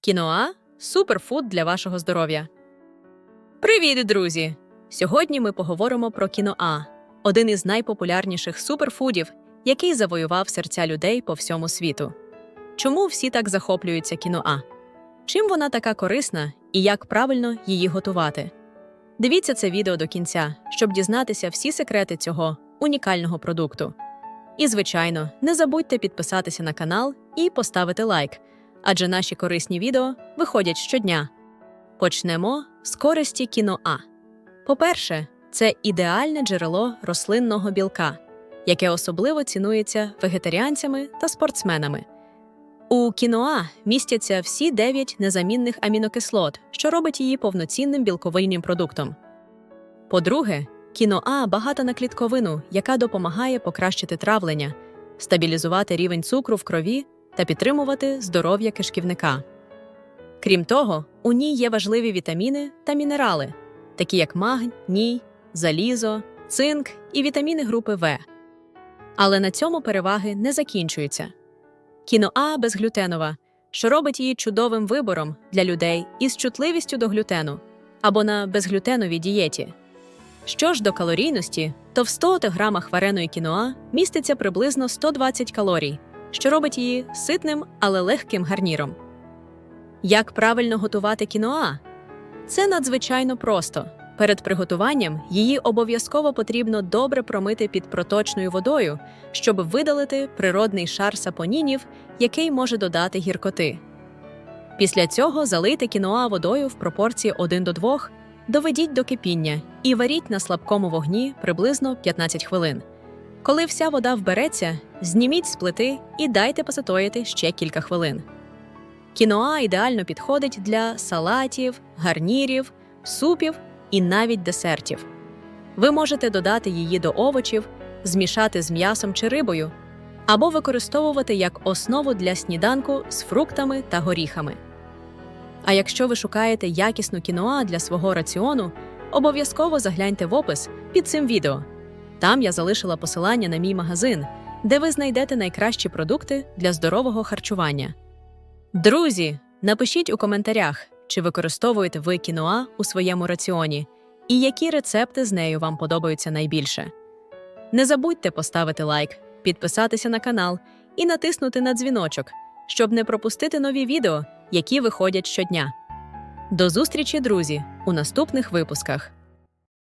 Кіноа суперфуд для вашого здоров'я. Привіт, друзі! Сьогодні ми поговоримо про кіноа, один із найпопулярніших суперфудів, який завоював серця людей по всьому світу. Чому всі так захоплюються кіноа? Чим вона така корисна і як правильно її готувати? Дивіться це відео до кінця, щоб дізнатися всі секрети цього унікального продукту. І, звичайно, не забудьте підписатися на канал і поставити лайк, адже наші корисні відео виходять щодня. Почнемо з користі кіноа. По-перше, це ідеальне джерело рослинного білка, яке особливо цінується вегетаріанцями та спортсменами. У кіноа містяться всі 9 незамінних амінокислот, що робить її повноцінним білковинним продуктом. По-друге, кіноа багата на клітковину, яка допомагає покращити травлення, стабілізувати рівень цукру в крові та підтримувати здоров'я кишківника. Крім того, у ній є важливі вітаміни та мінерали, такі як магній, залізо, цинк і вітаміни групи В. Але на цьому переваги не закінчуються. Кіноа безглютенова, що робить її чудовим вибором для людей із чутливістю до глютену або на безглютеновій дієті. Що ж до калорійності, то в 100 грамах вареної кіноа міститься приблизно 120 калорій, що робить її ситним, але легким гарніром. Як правильно готувати кіноа? Це надзвичайно просто. Перед приготуванням її обов'язково потрібно добре промити під проточною водою, щоб видалити природний шар сапонінів, який може додати гіркоти. Після цього залийте кіноа водою в пропорції 1 до 2, доведіть до кипіння і варіть на слабкому вогні приблизно 15 хвилин. Коли вся вода вбереться, зніміть з плити і дайте посатоїти ще кілька хвилин. Кіноа ідеально підходить для салатів, гарнірів, супів і навіть десертів. Ви можете додати її до овочів, змішати з м'ясом чи рибою, або використовувати як основу для сніданку з фруктами та горіхами. А якщо ви шукаєте якісну кіноа для свого раціону, обов'язково загляньте в опис під цим відео. Там я залишила посилання на мій магазин, де ви знайдете найкращі продукти для здорового харчування. Друзі, напишіть у коментарях, чи використовуєте ви кіноа у своєму раціоні, і які рецепти з нею вам подобаються найбільше. Не забудьте поставити лайк, підписатися на канал і натиснути на дзвіночок, щоб не пропустити нові відео, які виходять щодня. До зустрічі, друзі, у наступних випусках.